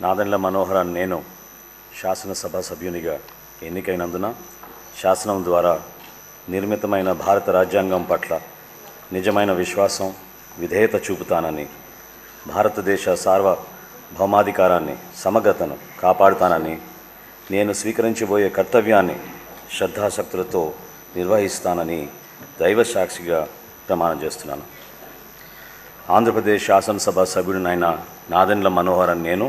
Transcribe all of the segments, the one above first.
నాదెండ్ల మనోహరన్ నేను శాసనసభ సభ్యునిగా ఎన్నికైనందున శాసనం ద్వారా నిర్మితమైన భారత రాజ్యాంగం పట్ల నిజమైన విశ్వాసం విధేయత చూపుతానని భారతదేశ సార్వభౌమాధికారాన్ని సమగ్రతను కాపాడుతానని నేను స్వీకరించబోయే కర్తవ్యాన్ని శ్రద్ధాశక్తులతో నిర్వహిస్తానని దైవ సాక్షిగా ప్రమాణం చేస్తున్నాను. ఆంధ్రప్రదేశ్ శాసనసభ సభ్యుడినైన నాదెండ్ల మనోహరన్ నేను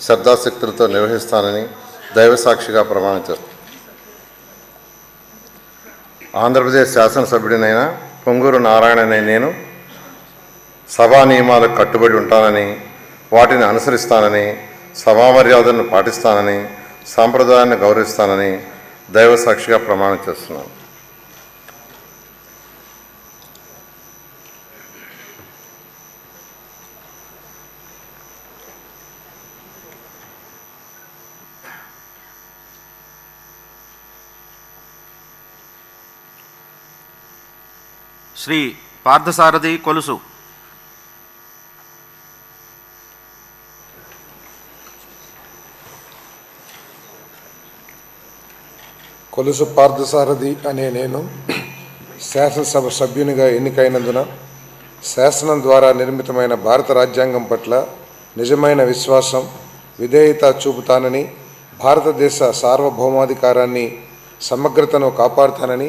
శ్రద్ధాశక్తులతో నిర్వహిస్తానని దైవసాక్షిగా ప్రమాణం చేస్తాను ఆంధ్రప్రదేశ్ శాసనసభ్యుడినైన పొంగూరు నారాయణనే నేను సభా నియమాలకు కట్టుబడి ఉంటానని వాటిని అనుసరిస్తానని సభామర్యాదలను పాటిస్తానని సాంప్రదాయాన్ని గౌరవిస్తానని దైవ సాక్షిగా ప్రమాణం చేస్తున్నాను శ్రీ పార్థసారథి కొలుసు. కొలుసు పార్థసారథి అనే నేను శాసనసభ సభ్యునిగా ఎన్నికైనందున శాసనం ద్వారా నిర్మితమైన భారత రాజ్యాంగం పట్ల నిజమైన విశ్వాసం విధేయత చూపుతానని భారతదేశ సార్వభౌమాధికారాన్ని సమగ్రతను కాపాడుతానని